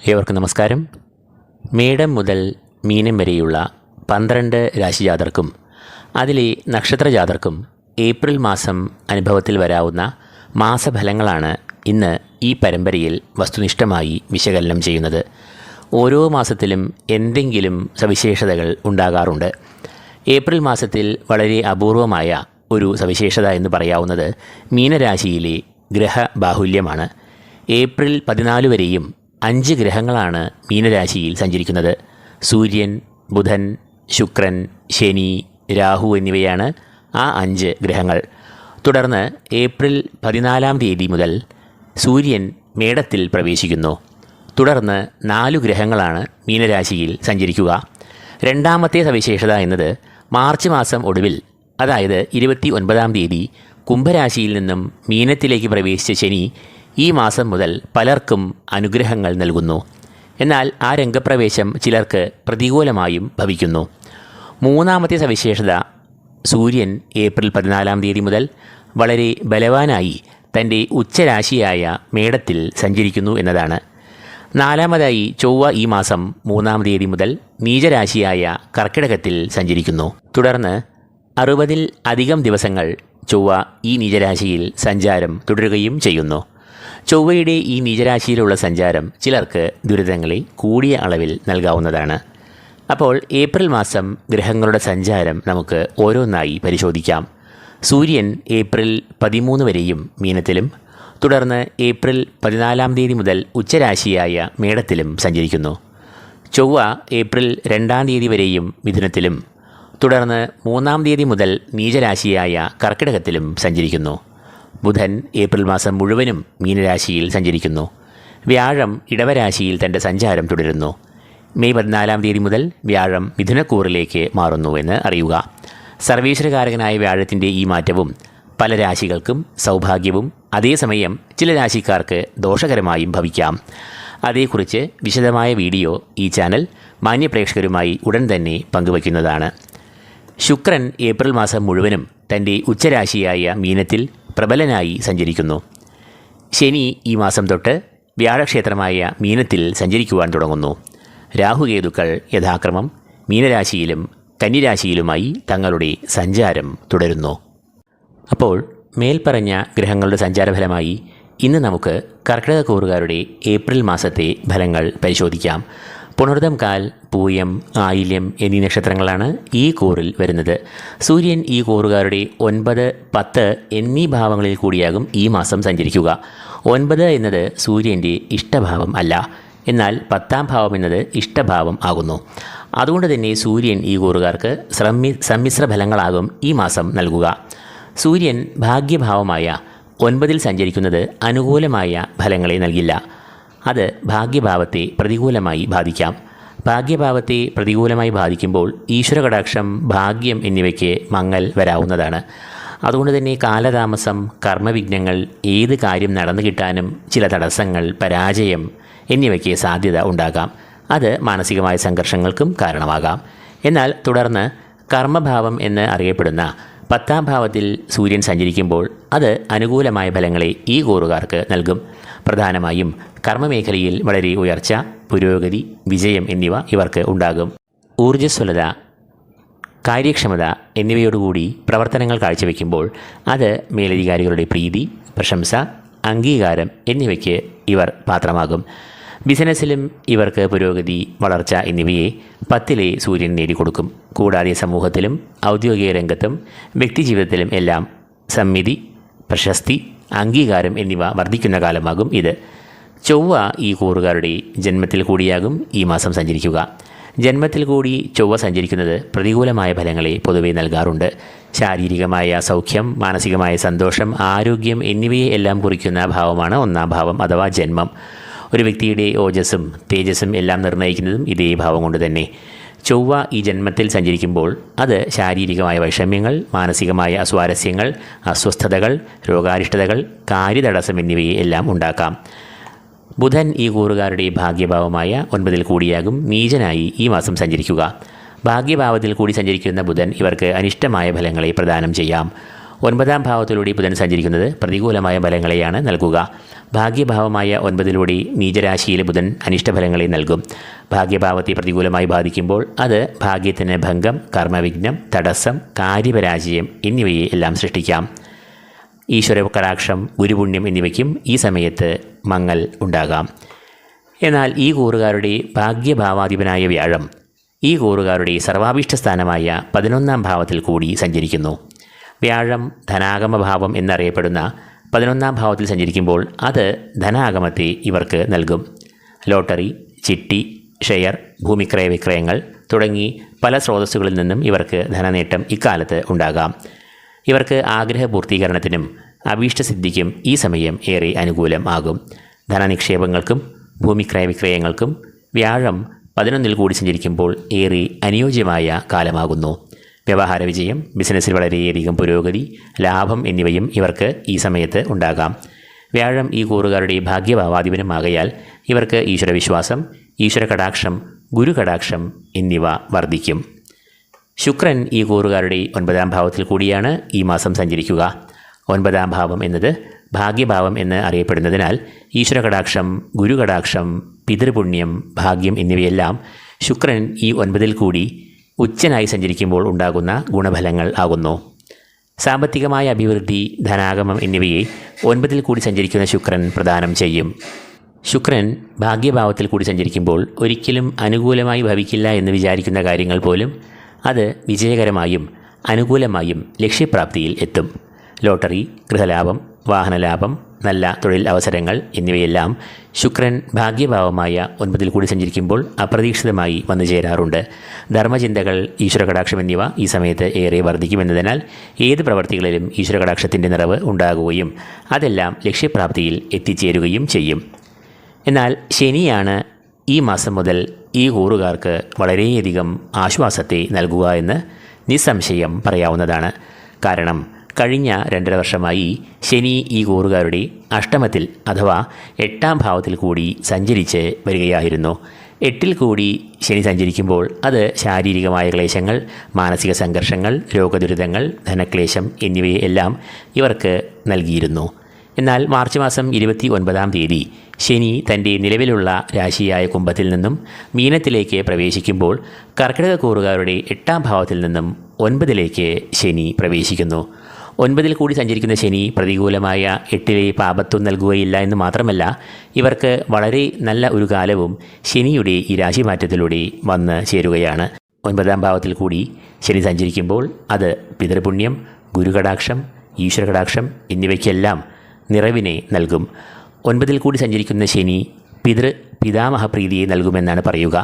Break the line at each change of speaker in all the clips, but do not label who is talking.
ഏവർക്കും നമസ്കാരം. മേടം മുതൽ മീനം വരെയുള്ള പന്ത്രണ്ട് രാശിജാതർക്കും അതിലെ നക്ഷത്രജാതർക്കും ഏപ്രിൽ മാസം അനുഭവത്തിൽ വരാവുന്ന മാസഫലങ്ങളാണ് ഇന്ന് ഈ പരമ്പരയിൽ വസ്തുനിഷ്ഠമായി വിശകലനം ചെയ്യുന്നത്. ഓരോ മാസത്തിലും എന്തെങ്കിലും സവിശേഷതകൾ ഉണ്ടാകാറുണ്ട്. ഏപ്രിൽ മാസത്തിൽ വളരെ അപൂർവമായ ഒരു സവിശേഷത എന്ന് പറയാവുന്നത് മീനരാശിയിലെ ഗ്രഹബാഹുല്യമാണ്. ഏപ്രിൽ പതിനാല് വരെയും അഞ്ച് ഗ്രഹങ്ങളാണ് മീനരാശിയിൽ സഞ്ചരിക്കുന്നത്. സൂര്യൻ ബുധൻ ശുക്രൻ ശനി രാഹു എന്നിവയാണ് ആ അഞ്ച് ഗ്രഹങ്ങൾ. തുടർന്ന് ഏപ്രിൽ പതിനാലാം തീയതി മുതൽ സൂര്യൻ മേടത്തിൽ പ്രവേശിക്കുന്നു. തുടർന്ന് നാലു ഗ്രഹങ്ങളാണ് മീനരാശിയിൽ സഞ്ചരിക്കുക. രണ്ടാമത്തെ സവിശേഷത എന്നത് മാർച്ച് മാസം ഒടുവിൽ അതായത് ഇരുപത്തി ഒൻപതാം തീയതി കുംഭരാശിയിൽ നിന്നും മീനത്തിലേക്ക് പ്രവേശിച്ച ശനി ഈ മാസം മുതൽ പലർക്കും അനുഗ്രഹങ്ങൾ നൽകുന്നു. എന്നാൽ ആ രംഗപ്രവേശം ചിലർക്ക് പ്രതികൂലമായും ഭവിക്കുന്നു. മൂന്നാമത്തെ സവിശേഷത സൂര്യൻ ഏപ്രിൽ പതിനാലാം തീയതി മുതൽ വളരെ ബലവാനായി തന്റെ ഉച്ചരാശിയായ മേടത്തിൽ സഞ്ചരിക്കുന്നു എന്നതാണ്. നാലാമതായി ചൊവ്വ ഈ മാസം മൂന്നാം തീയതി മുതൽ നീചരാശിയായ കർക്കിടകത്തിൽ സഞ്ചരിക്കുന്നു. തുടർന്ന് അറുപതിൽ അധികം ദിവസങ്ങൾ ചൊവ്വ ഈ നീചരാശിയിൽ സഞ്ചാരം തുടരുകയും ചെയ്യുന്നു. ചൊവ്വയുടെ ഈ നീചരാശിയിലുള്ള സഞ്ചാരം ചിലർക്ക് ദുരിതങ്ങളിൽ കൂടിയ അളവിൽ നൽകാവുന്നതാണ്. അപ്പോൾ ഏപ്രിൽ മാസം ഗ്രഹങ്ങളുടെ സഞ്ചാരം നമുക്ക് ഓരോന്നായി പരിശോധിക്കാം. സൂര്യൻ ഏപ്രിൽ പതിമൂന്ന് വരെയും മീനത്തിലും തുടർന്ന് ഏപ്രിൽ പതിനാലാം തീയതി മുതൽ ഉച്ചരാശിയായ മേടത്തിലും സഞ്ചരിക്കുന്നു. ചൊവ്വ ഏപ്രിൽ രണ്ടാം തീയതി വരെയും മിഥുനത്തിലും തുടർന്ന് മൂന്നാം തീയതി മുതൽ നീചരാശിയായ കർക്കിടകത്തിലും സഞ്ചരിക്കുന്നു. ബുധൻ ഏപ്രിൽ മാസം മുഴുവനും മീനരാശിയിൽ സഞ്ചരിക്കുന്നു. വ്യാഴം ഇടവരാശിയിൽ തന്റെ സഞ്ചാരം തുടരുന്നു. മെയ് പതിനാലാം തീയതി മുതൽ വ്യാഴം മിഥുനക്കൂറിലേക്ക് മാറുന്നുവെന്ന് അറിയുക. സർവീശ്വരകാരകനായ വ്യാഴത്തിന്റെ ഈ മാറ്റവും പല രാശികൾക്കും സൗഭാഗ്യവും അതേസമയം ചില രാശിക്കാർക്ക് ദോഷകരമായും ഭവിക്കാം. അതേക്കുറിച്ച് വിശദമായ വീഡിയോ ഈ ചാനൽ മാന്യപ്രേക്ഷകരുമായി ഉടൻ തന്നെ പങ്കുവയ്ക്കുന്നതാണ്. ശുക്രൻ ഏപ്രിൽ മാസം മുഴുവനും തന്റെ ഉച്ചരാശിയായ മീനത്തിൽ പ്രബലനായി സഞ്ചരിക്കുന്നു. ശനി ഈ മാസം തൊട്ട് വ്യാഴക്ഷേത്രമായ മീനത്തിൽ സഞ്ചരിക്കുവാൻ തുടങ്ങുന്നു. രാഹുകേതുക്കൾ യഥാക്രമം മീനരാശിയിലും കന്നിരാശിയിലുമായി തങ്ങളുടെ സഞ്ചാരം തുടരുന്നു. അപ്പോൾ മേൽപ്പറഞ്ഞ ഗ്രഹങ്ങളുടെ സഞ്ചാരഫലമായി ഇന്ന് നമുക്ക് കർക്കിടക കൂറുകാരുടെ ഏപ്രിൽ മാസത്തെ ഫലങ്ങൾ പരിശോധിക്കാം. പുണർദം കാൽ പൂയം ആയില്യം എന്നീ നക്ഷത്രങ്ങളാണ് ഈ കൂറിൽ വരുന്നത്. സൂര്യൻ ഈ കൂറുകാരുടെ ഒൻപത് പത്ത് എന്നീ ഭാവങ്ങളിൽ കൂടിയാകും ഈ മാസം സഞ്ചരിക്കുക. ഒൻപത് എന്നത് സൂര്യന്റെ ഇഷ്ടഭാവം അല്ല. എന്നാൽ പത്താം ഭാവം എന്നത് ഇഷ്ടഭാവം ആകുന്നു. അതുകൊണ്ട് തന്നെ സൂര്യൻ ഈ കൂറുകാർക്ക് ശ്രമി സമ്മിശ്ര ഫലങ്ങളാകും ഈ മാസം നൽകുക. സൂര്യൻ ഭാഗ്യഭാവമായ ഒൻപതിൽ സഞ്ചരിക്കുന്നത് അനുകൂലമായ ഫലങ്ങളെ നൽകില്ല. അത് ഭാഗ്യഭാവത്തെ പ്രതികൂലമായി ബാധിക്കാം. ഭാഗ്യഭാവത്തെ പ്രതികൂലമായി ബാധിക്കുമ്പോൾ ഈശ്വരകടാക്ഷം ഭാഗ്യം എന്നിവയ്ക്ക് മങ്ങൽ വരാവുന്നതാണ്. അതുകൊണ്ട് തന്നെ കാലതാമസം കർമ്മവിഘ്നങ്ങൾ ഏത് കാര്യം നടന്നു കിട്ടാനും ചില തടസ്സങ്ങൾ പരാജയം എന്നിവയ്ക്ക് സാധ്യത ഉണ്ടാകാം. അത് മാനസികമായ സംഘർഷങ്ങൾക്കും കാരണമാകാം. എന്നാൽ തുടർന്ന് കർമ്മഭാവം എന്ന് അറിയപ്പെടുന്ന പത്താം ഭാവത്തിൽ സൂര്യൻ സഞ്ചരിക്കുമ്പോൾ അത് അനുകൂലമായ ഫലങ്ങളെ ഈ കൂറുകാർക്ക് നൽകും. പ്രധാനമായും കർമ്മമേഖലയിൽ വളരെ ഉയർച്ച പുരോഗതി വിജയം എന്നിവ ഇവർക്ക് ഉണ്ടാകും. ഊർജസ്വലത കാര്യക്ഷമത എന്നിവയോടുകൂടി പ്രവർത്തനങ്ങൾ കാഴ്ചവെക്കുമ്പോൾ അത് മേലധികാരികളുടെ പ്രീതി പ്രശംസ അംഗീകാരം എന്നിവയ്ക്ക് ഇവർ പാത്രമാകും. ബിസിനസ്സിലും ഇവർക്ക് പുരോഗതി വളർച്ച എന്നിവയെ പത്തിലെ സൂര്യൻ നേടിക്കൊടുക്കും. കൂടാതെ സമൂഹത്തിലും ഔദ്യോഗിക രംഗത്തും വ്യക്തിജീവിതത്തിലും എല്ലാം സമ്മിതി പ്രശസ്തി അംഗീകാരം എന്നിവ വർദ്ധിക്കുന്ന കാലമാകും ഇത്. ചൊവ്വ ഈ കൂറുകാരുടെ ജന്മത്തിൽ കൂടിയാകും ഈ മാസം സഞ്ചരിക്കുക. ജന്മത്തിൽ കൂടി ചൊവ്വ സഞ്ചരിക്കുന്നത് പ്രതികൂലമായ ഫലങ്ങളെ പൊതുവെ നൽകാറുണ്ട്. ശാരീരികമായ സൗഖ്യം മാനസികമായ സന്തോഷം ആരോഗ്യം എന്നിവയെ എല്ലാം കുറിക്കുന്ന ഭാവമാണ് ഒന്നാം ഭാവം അഥവാ ജന്മം. ഒരു വ്യക്തിയുടെ ഓജസ്സും തേജസ്സും എല്ലാം നിർണയിക്കുന്നതും ഇതേ ഭാവം കൊണ്ട് തന്നെ. ചൊവ്വ ഈ ജന്മത്തിൽ സഞ്ചരിക്കുമ്പോൾ അത് ശാരീരികമായ വൈഷമ്യങ്ങൾ മാനസികമായ അസ്വാരസ്യങ്ങൾ അസ്വസ്ഥതകൾ രോഗാരിഷ്ടതകൾ കാര്യതടസ്സം എന്നിവയെ എല്ലാം ഉണ്ടാക്കാം. ബുധൻ ഈ കൂറുകാരുടെ ഭാഗ്യഭാവമായ ഒൻപതിൽ കൂടിയാകും നീചനായി ഈ മാസം സഞ്ചരിക്കുക. ഭാഗ്യഭാവത്തിൽ കൂടി സഞ്ചരിക്കുന്ന ബുധൻ ഇവർക്ക് അനിഷ്ടമായ ഫലങ്ങളെ പ്രദാനം ചെയ്യാം. ഒൻപതാം ഭാവത്തിലൂടെ ബുധൻ സഞ്ചരിക്കുന്നത് പ്രതികൂലമായ ഫലങ്ങളെയാണ് നൽകുക. ഭാഗ്യഭാവമായ ഒൻപതിലൂടെ നീചരാശിയിലെ ബുധൻ അനിഷ്ടഫലങ്ങളെ നൽകും. ഭാഗ്യഭാവത്തെ പ്രതികൂലമായി ബാധിക്കുമ്പോൾ അത് ഭാഗ്യത്തിന് ഭംഗം കർമ്മവിഘ്നം തടസ്സം കാര്യപരാജയം എന്നിവയെ എല്ലാം സൃഷ്ടിക്കാം. ഈശ്വര കടാക്ഷം ഗുരുപുണ്യം എന്നിവയ്ക്കും ഈ സമയത്ത് മങ്ങൽ ഉണ്ടാകാം. എന്നാൽ ഈ കൂറുകാരുടെ ഭാഗ്യഭാവാധിപനായ വ്യാഴം ഈ കൂറുകാരുടെ സർവാഭീഷ്ട സ്ഥാനമായ പതിനൊന്നാം ഭാവത്തിൽ കൂടി സഞ്ചരിക്കുന്നു. വ്യാഴം ധനാഗമഭാവം എന്നറിയപ്പെടുന്ന പതിനൊന്നാം ഭാവത്തിൽ സഞ്ചരിക്കുമ്പോൾ അത് ധനാഗമത്തെ ഇവർക്ക് നൽകും. ലോട്ടറി ചിട്ടി ഷെയർ ഭൂമിക്രയ വിക്രയങ്ങൾ തുടങ്ങി പല സ്രോതസ്സുകളിൽ നിന്നും ഇവർക്ക് ധനനേട്ടം ഇക്കാലത്ത് ഉണ്ടാകാം. ഇവർക്ക് ആഗ്രഹ പൂർത്തീകരണത്തിനും അഭീഷ്ടസിദ്ധിക്കും ഈ സമയം ഏറെ അനുകൂലം ആകും. ധനനിക്ഷേപങ്ങൾക്കും ഭൂമിക്രയ വിക്രയങ്ങൾക്കും വ്യാഴം പതിനൊന്നിൽ കൂടി സഞ്ചരിക്കുമ്പോൾ ഏറെ അനുയോജ്യമായ കാലമാകുന്നു. വ്യവഹാര വിജയം ബിസിനസ്സിൽ വളരെയധികം പുരോഗതി ലാഭം എന്നിവയും ഇവർക്ക് ഈ സമയത്ത് ഉണ്ടാകാം. വ്യാഴം ഈ കൂറുകാരുടെ ഭാഗ്യഭാവാധിപനുമാകയാൽ ഇവർക്ക് ഈശ്വരവിശ്വാസം ഈശ്വര കടാക്ഷം ഗുരു കടാക്ഷം എന്നിവ വർദ്ധിക്കും. ശുക്രൻ ഈ കൂറുകാരുടെ ഒൻപതാം ഭാവത്തിൽ കൂടിയാണ് ഈ മാസം സഞ്ചരിക്കുക. ഒൻപതാം ഭാവം എന്നത് ഭാഗ്യഭാവം എന്ന് അറിയപ്പെടുന്നതിനാൽ ഈശ്വര കടാക്ഷം പിതൃപുണ്യം ഭാഗ്യം എന്നിവയെല്ലാം ശുക്രൻ ഈ ഒൻപതിൽ കൂടി ഉച്ചനായി സഞ്ചരിക്കുമ്പോൾ ഉണ്ടാകുന്ന ഗുണഫലങ്ങൾ ആകുന്നു. സാമ്പത്തികമായ അഭിവൃദ്ധി ധനാഗമം എന്നിവയെ ഒൻപതിൽ കൂടി സഞ്ചരിക്കുന്ന ശുക്രൻ പ്രദാനം ചെയ്യും. ശുക്രൻ ഭാഗ്യഭാവത്തിൽ കൂടി സഞ്ചരിക്കുമ്പോൾ ഒരിക്കലും അനുകൂലമായി ഭവിക്കില്ല എന്ന് വിചാരിക്കുന്ന കാര്യങ്ങൾ പോലും അത് വിജയകരമായും അനുകൂലമായും ലക്ഷ്യപ്രാപ്തിയിൽ എത്തും. ലോട്ടറി ഗൃഹലാഭം വാഹനലാഭം നല്ല തൊഴിൽ അവസരങ്ങൾ എന്നിവയെല്ലാം ശുക്രൻ ഭാഗ്യഭാവമായ ഒൻപതിൽ കൂടി സഞ്ചരിക്കുമ്പോൾ അപ്രതീക്ഷിതമായി വന്നു ചേരാറുണ്ട്. ധർമ്മചിന്തകൾ ഈശ്വരകടാക്ഷം എന്നിവ ഈ സമയത്ത് ഏറെ വർദ്ധിക്കുമെന്നതിനാൽ ഏത് പ്രവർത്തികളിലും ഈശ്വരകടാക്ഷത്തിന്റെ നിറവ് ഉണ്ടാകുകയും അതെല്ലാം ലക്ഷ്യപ്രാപ്തിയിൽ എത്തിച്ചേരുകയും ചെയ്യും. എന്നാൽ ശനിയാണ് ഈ മാസം മുതൽ ഈ കൂറുകാർക്ക് വളരെയധികം ആശ്വാസത്തെ നൽകുക എന്ന് നിസ്സംശയം പറയാവുന്നതാണ്. കാരണം കഴിഞ്ഞ രണ്ടര വർഷമായി ശനി ഈ കൂറുകാരുടെ അഷ്ടമത്തിൽ അഥവാ എട്ടാം ഭാവത്തിൽ കൂടി സഞ്ചരിച്ച് വരികയായിരുന്നു. എട്ടിൽ കൂടി ശനി സഞ്ചരിക്കുമ്പോൾ അത് ശാരീരികമായ ക്ലേശങ്ങൾ മാനസിക സംഘർഷങ്ങൾ രോഗദുരിതങ്ങൾ ധനക്ലേശം എന്നിവയെല്ലാം ഇവർക്ക് നൽകിയിരുന്നു. എന്നാൽ മാർച്ച് മാസം ഇരുപത്തി ഒൻപതാം തീയതി ശനി തന്റെ നിലവിലുള്ള രാശിയായ കുംഭത്തിൽ നിന്നും മീനത്തിലേക്ക് പ്രവേശിക്കുമ്പോൾ കർക്കിടക കൂറുകാരുടെ എട്ടാം ഭാവത്തിൽ നിന്നും ഒൻപതിലേക്ക് ശനി പ്രവേശിക്കുന്നു. ഒൻപതിൽ കൂടി സഞ്ചരിക്കുന്ന ശനി പ്രതികൂലമായ എട്ടിലെ പാപത്വം നൽകുകയില്ല എന്ന് മാത്രമല്ല ഇവർക്ക് വളരെ നല്ല ഒരു കാലവും ശനിയുടെ ഈ രാശിമാറ്റത്തിലൂടെ വന്ന് ചേരുകയാണ്. ഒൻപതാം ഭാവത്തിൽ കൂടി ശനി സഞ്ചരിക്കുമ്പോൾ അത് പിതൃപുണ്യം ഗുരുകടാക്ഷം ഈശ്വരകടാക്ഷം എന്നിവയ്ക്കെല്ലാം നിറവിനെ നൽകും. ഒൻപതിൽ കൂടി സഞ്ചരിക്കുന്ന ശനി പിതൃ പിതാമഹപ്രീതിയെ നൽകുമെന്നാണ് പറയുക.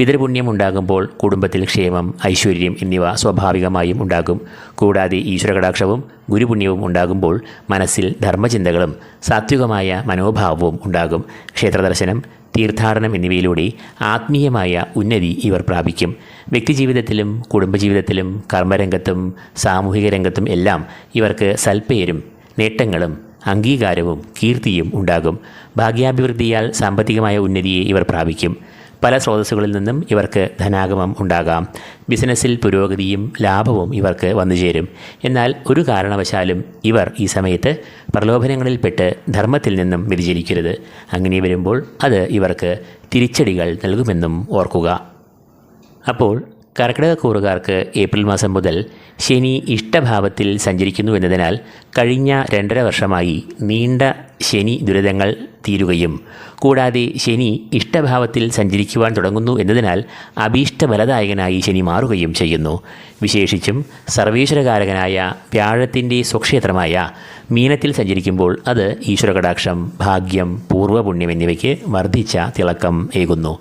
പിതൃപുണ്യം ഉണ്ടാകുമ്പോൾ കുടുംബത്തിൽ ക്ഷേമം ഐശ്വര്യം എന്നിവ സ്വാഭാവികമായും ഉണ്ടാകും. കൂടാതെ ഈശ്വരകടാക്ഷവും ഗുരുപുണ്യവും ഉണ്ടാകുമ്പോൾ മനസ്സിൽ ധർമ്മചിന്തകളും സാത്വികമായ മനോഭാവവും ഉണ്ടാകും. ക്ഷേത്രദർശനം തീർത്ഥാടനം എന്നിവയിലൂടെ ആത്മീയമായ ഉന്നതി ഇവർ പ്രാപിക്കും. വ്യക്തിജീവിതത്തിലും കുടുംബജീവിതത്തിലും കർമ്മരംഗത്തും സാമൂഹിക രംഗത്തും എല്ലാം ഇവർക്ക് സൽപ്പേരും നേട്ടങ്ങളും അംഗീകാരവും കീർത്തിയും ഉണ്ടാകും. ഭാഗ്യാഭിവൃദ്ധിയാൽ സാമ്പത്തികമായ ഉന്നതിയെ ഇവർ പ്രാപിക്കും. പല സ്രോതസ്സുകളിൽ നിന്നും ഇവർക്ക് ധനാഗമം ഉണ്ടാകാം. ബിസിനസ്സിൽ പുരോഗതിയും ലാഭവും ഇവർക്ക് വന്നുചേരും എന്നാൽ ഒരു കാരണവശാലും ഇവർ ഈ സമയത്ത് പ്രലോഭനങ്ങളിൽപ്പെട്ട് ധർമ്മത്തിൽ നിന്നും വ്യതിചലിക്കരുത്. അങ്ങനെ വരുമ്പോൾ അത് ഇവർക്ക് തിരിച്ചടികൾ നൽകുമെന്നും ഓർക്കുക. അപ്പോൾ കർക്കിടകക്കൂറുകാർക്ക് ഏപ്രിൽ മാസം മുതൽ ശനി ഇഷ്ടഭാവത്തിൽ സഞ്ചരിക്കുന്നു എന്നതിനാൽ കഴിഞ്ഞ രണ്ടര വർഷമായി നീണ്ട ശനി ദുരിതങ്ങൾ തീരുകയും കൂടാതെ ശനി ഇഷ്ടഭാവത്തിൽ സഞ്ചരിക്കുവാൻ തുടങ്ങുന്നു എന്നതിനാൽ അഭീഷ്ടബലദായകനായി ശനി മാറുകയും ചെയ്യുന്നു. വിശേഷിച്ചും സർവീശ്വരകാരകനായ വ്യാഴത്തിന്റെ സ്വക്ഷേത്രമായ മീനത്തിൽ സഞ്ചരിക്കുമ്പോൾ അത് ഈശ്വരകടാക്ഷം ഭാഗ്യം പൂർവപുണ്യം എന്നിവയ്ക്ക് വർദ്ധിച്ച തിളക്കം ഏകുന്നു.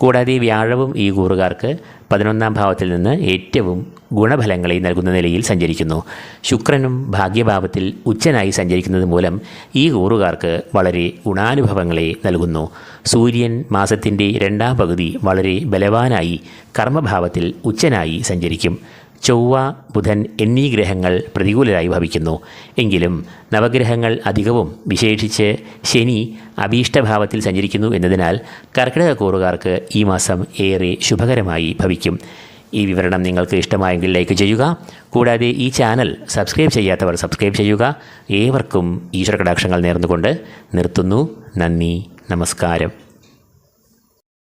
കൂടാതെ വ്യാഴവും ഈ കൂറുകാർക്ക് പതിനൊന്നാം ഭാവത്തിൽ നിന്ന് ഏറ്റവും ഗുണഫലങ്ങളെ നൽകുന്ന നിലയിൽ സഞ്ചരിക്കുന്നു. ശുക്രനും ഭാഗ്യഭാവത്തിൽ ഉച്ചനായി സഞ്ചരിക്കുന്നത് മൂലം ഈ കൂറുകാർക്ക് വളരെ ഗുണാനുഭവങ്ങളെ നൽകുന്നു. സൂര്യൻ മാസത്തിന്റെ രണ്ടാം പകുതി വളരെ ബലവാനായി കർമ്മഭാവത്തിൽ ഉച്ചനായി സഞ്ചരിക്കും. ചൊവ്വ ബുധൻ എന്നീ ഗ്രഹങ്ങൾ പ്രതികൂലരായി ഭവിക്കുന്നു. എങ്കിലും നവഗ്രഹങ്ങൾ അധികവും വിശേഷിച്ച് ശനി അഭീഷ്ടഭാവത്തിൽ സഞ്ചരിക്കുന്നു എന്നതിനാൽ കർക്കിടക കൂറുകാർക്ക് ഈ മാസം ഏറെ ശുഭകരമായി ഭവിക്കും. ഈ വിവരണം നിങ്ങൾക്ക് ഇഷ്ടമായെങ്കിൽ ലൈക്ക് ചെയ്യുക. കൂടാതെ ഈ ചാനൽ സബ്സ്ക്രൈബ് ചെയ്യാത്തവർ സബ്സ്ക്രൈബ് ചെയ്യുക. ഏവർക്കും ഈശ്വര കടാക്ഷങ്ങൾ നേർന്നുകൊണ്ട് നിർത്തുന്നു. നന്ദി നമസ്കാരം.